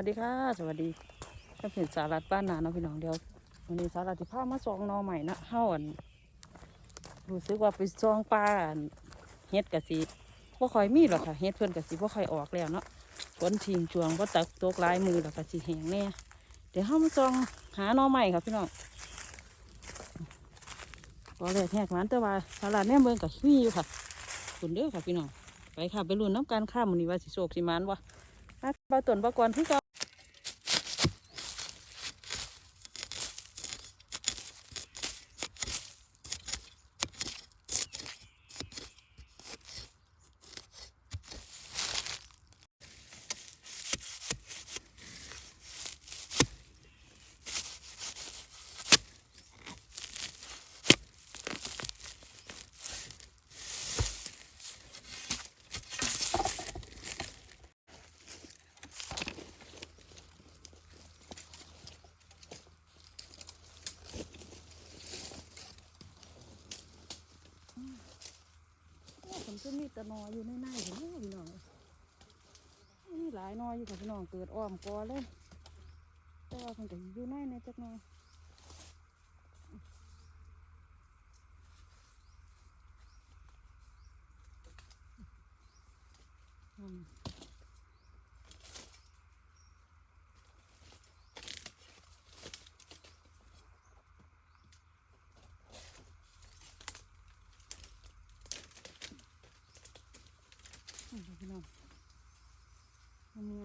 วัสดีค่ะ สวัสดีถ้าเป็นสารัดบ้านนาเนาะพี่น้องเดียววันนี้สารัดที่พามาซองนอใหม่นะเฮาอันรู้สึกว่าไปซองปลาเฮ็ดกะสิบ่ค่อยมีหรอกค่ะเฮ็ดเพิ่อนกะสิบ่ค่อยออกแล้วเนาะฝนทิ้งช่วงบ่ตักตกลายมือแล้วกะสิแห้งแน่เดี๋ยวเฮามาซองหาหนอใหม่ค่ะพี่น้องก็เลยแหกหวานแต่ว่าสารัดแม่เบิ่งกะมีอยู่ค่ะคุณเด้อค่ะพี่น้องไปค่ะไปลุ้นน้ำกันข้ามมื้อนี้ว่าสิโชคสิมานบ่มาปลาตนปลากรที่เก็ มจะมีแตะนออยู่ในในเห็นไหมพี่น้องมีหลายนออยู่ค่ะพี่น้องเกิดอ้อมกอเลยแต่ว่ามันก็อยู่ในในจักหน่อยอืมนี่ค่ะพี่น้อง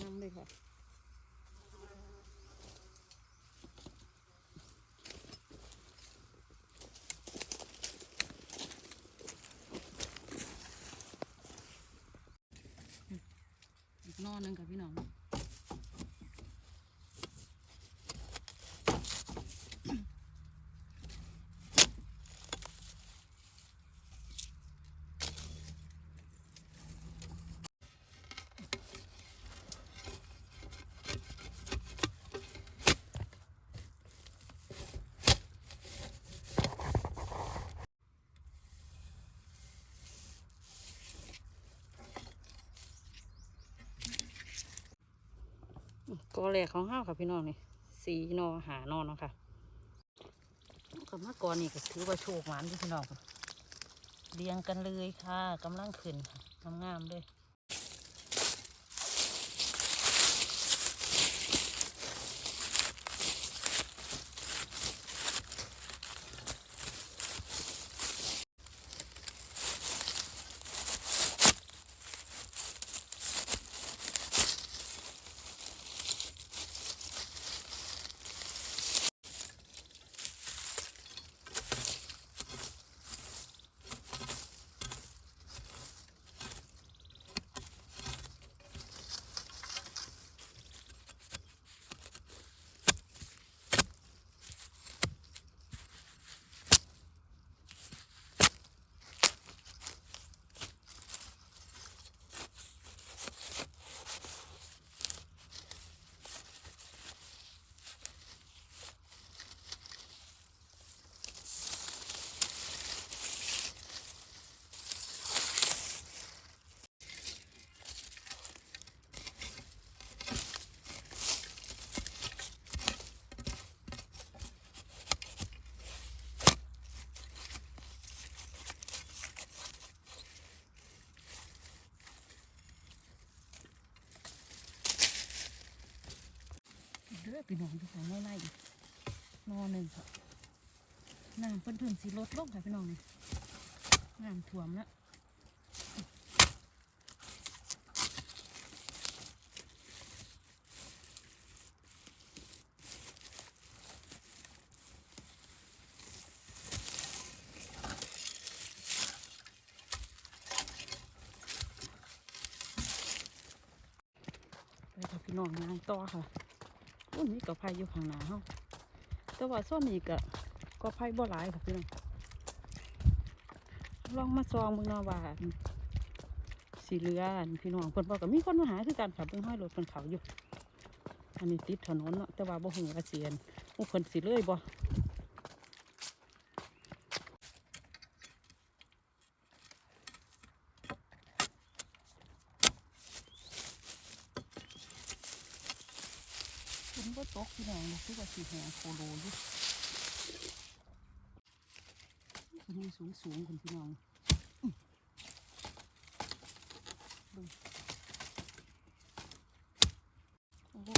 งามๆเลย ค่ะอีกนอนหนึงค่ะพี่น้อง กอแรกของห้าค่ะพี่น้องนี่สีนอหานอนเนาะค่ะกับมากอนี่ก็ถือว่าโชคหวานที่พี่น้องเรียงกันเลยค่ะกำลังขึ้นงามๆเลย เด้อพี่น้องทุกคนไม่ไล่อีกนอหนึ่งค่ะน้ำเพิ่นถึงสีลดลงค่ะพี่น้องนี่น้ำท่วมแล้วไปกับพี่น้องงานต่อค่ะ ต้นนี้ก็ไผ่อยู่ข้างหน้าเฮาแต่ว่าส้นนี้ก็ก็ไผ่บ่หลายค่ะพี่น้องลองมาซองมึงนาว่านสีเรือนพี่น้องเพิ่นบอกกับมีคนมาหาคือกันค่ะเพิ่งห้อยรถเพิ่นเขาอยู่ อันนี้ติดถนนเนาะแต่ว่าบ่หงอาเซียนผู้เพิ่นสีเลยบ่ นบ่ตก พี่น้องนะคือว่าสีแหงโคโลอยู่มีสูงสูงคุณพี่น้องอื้อเบิ่งโอ้โห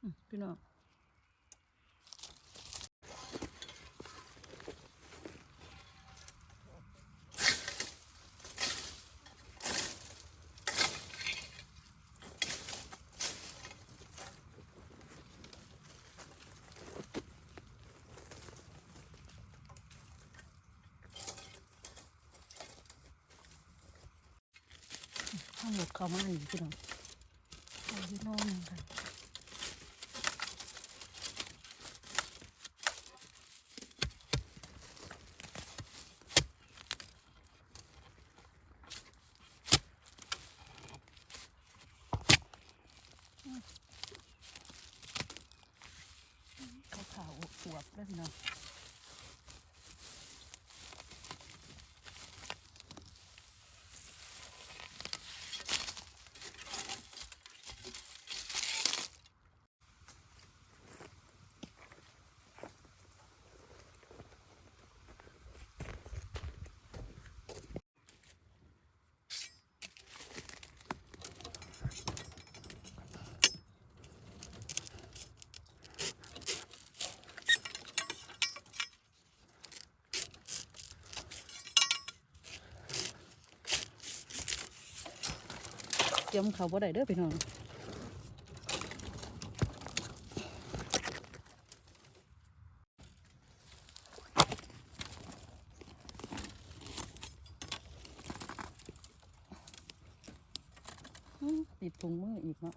อื้อ พี่น้องทั้งหมดเข้ามานี่พี่น้องเอาที่นอนกันเขาขาวอว บ เตรียมเขาบ่ได้เด้อพี่น้องติดถุงมืออีกเนาะ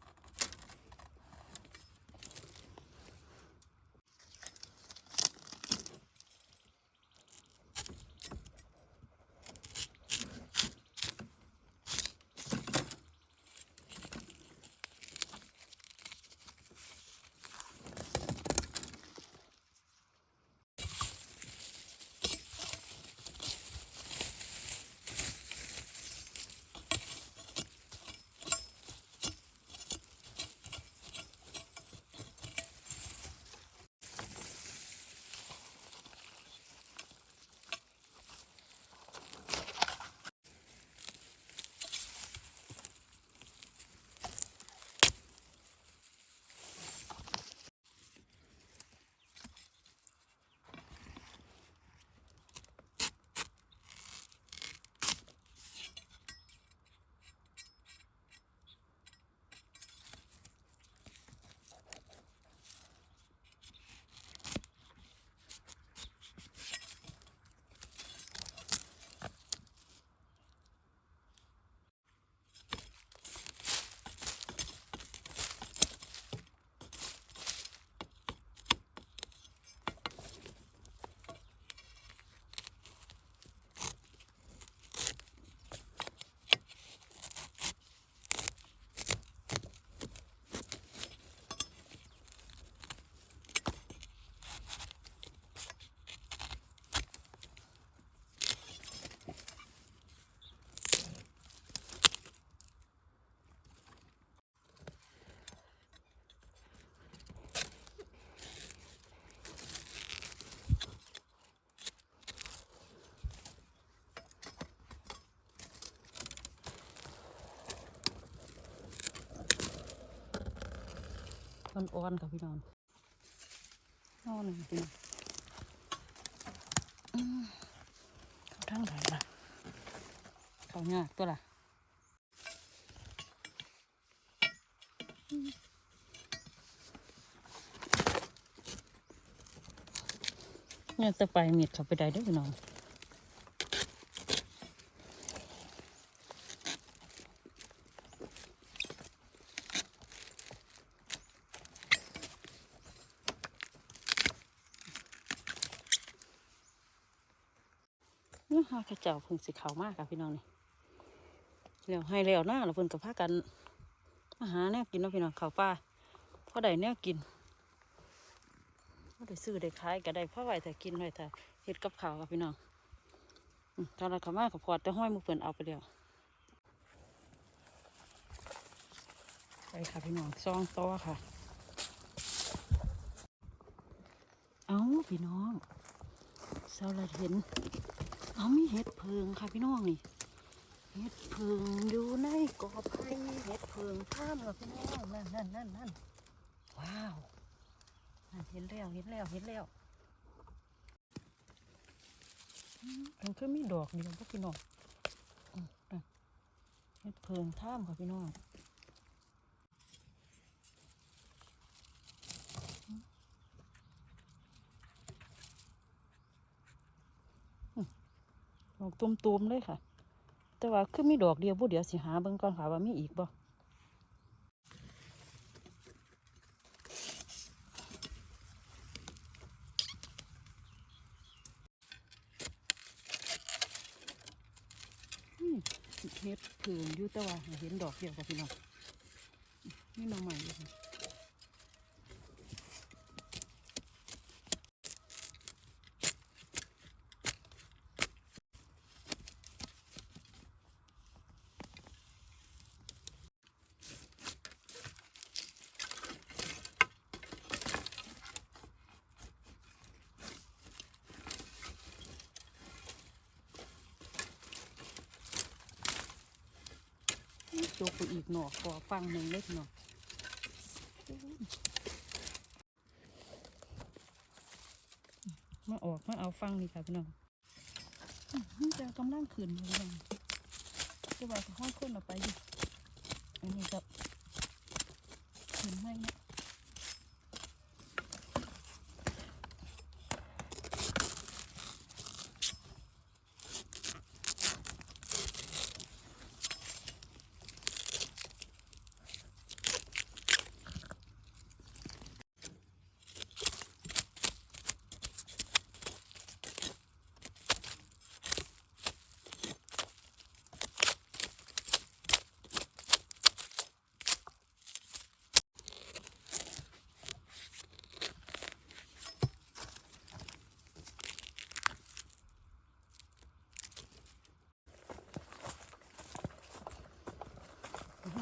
อ่อนๆค่ะพี่น้องนอนหนึ่งพี่น้องเขาทั้งไหนล่ะเขายากตัวล่ะเนี่ยจะไปเมียดเขาไปได้ด้วยพี่น้อง นี่ฮะข้าเจ้าเพิ่งสิเขามากค่ะพี่น้องนี่แล้วให้แล้วหน้าเราเพิ่นกับพากันมาหาแนวกินเนาะพี่น้องเขาวป่าพก็ได้เนี่ยกินก็ได้ซื้อได้ขายก็ได้พ่อไว้แต่กินไว้แต่เฮ็ดกับข้าวกับพี่น้องตอนเราเขามากับพอดแต่ห้อยมุกเพิ่นเอาไปแล้วไปค่ะพี่น้องซองต่อค่ะ เอาพี่น้องเสาละเห็น เอามีเห็ดเพิงค่ะพี่น้องนี่ เห็ดเพิงอยู่ในกอไผ่เห็ดเพิงข้ามค่ะพี่น้องนั่นนั่นนั่นนั่นว้าวเห็นแล้วเห็นแล้วเห็นแล้วมันคือมีดอกเดียวพี่น้องเห็ดเพิงท่ามค่ะพี่น้อง อกตุ่มๆเลยค่ะ แต่ว่าคือมีดอกเดียวบุเดียวสิหาเบิ่งก่อนค่ะว่ามีอีกบ่อืมเฮ็ดเพิ่งอยู่แต่ว่าเห็นดอกเดียวกับพี่น้องนี่น้องใหม่อยู่ค่ะ จกไปอีกหนอกก่อฟังหนึ่งเล็กหนอกมาออกมาเอาฟังนี่ค่ะพี่น้องนี่จะกำลังขืนอยู่เลยจะว่าจะห้อยคนออกไปดิอันนี้ก็ขืนไม่เนี่ย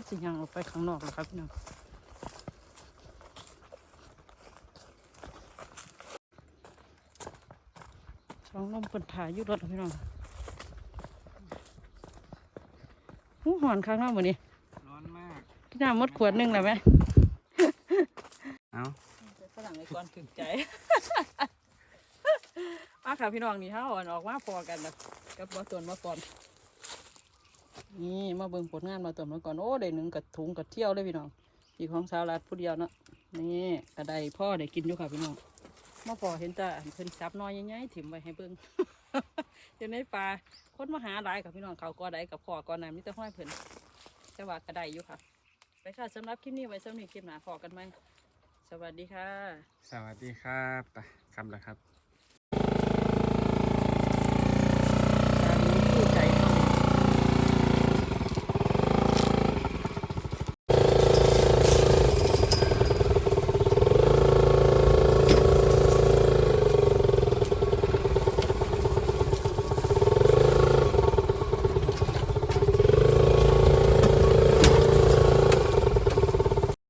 จะยังออกไปข้างนอกแล้วครับพี่น้องช่องลมเปิดถ่ายอยุดรถแล้วพี่น้องหูหอนข้างนอกหมดนี่ร้อนมากพี่น้ำหมดขวดหนึงแล้วไหมเอาฝรั่งไอ้ก่อนถึงใจ มาค่ะพี่น้องนี่ถ้าอ่อนออกมาพอกันนะกับมาตวนมาก่อน นี่มาเบิ่งผลงานมาตวนมาก่อนโอ้ได้หนึ่งกระถุงกระเที่ยวเลยพี่น้องอีกของสาวรัดผู้เดียวเนาะนี่กระไดพ่อได้กินอยู่ค่ะพี่น้องมาพอเห็นแต่เพิ่นซับน้อยยังไงถิ่มไว้ให้เบิ่งอยู่ในป่าคนมาหาหลายค่ะพี่น้องเขาก็ได้กับพ่อก่อนนะมิต่ห้อยเพิ่นแต่ว่ากระไดอยู่ค่ะ ไปค่ะสำหรับคลิปนี้ไว้สำหรับคลิปหน้าพอกันไหมสวัสดีค่ะ สวัสดีครับไปคำละครับ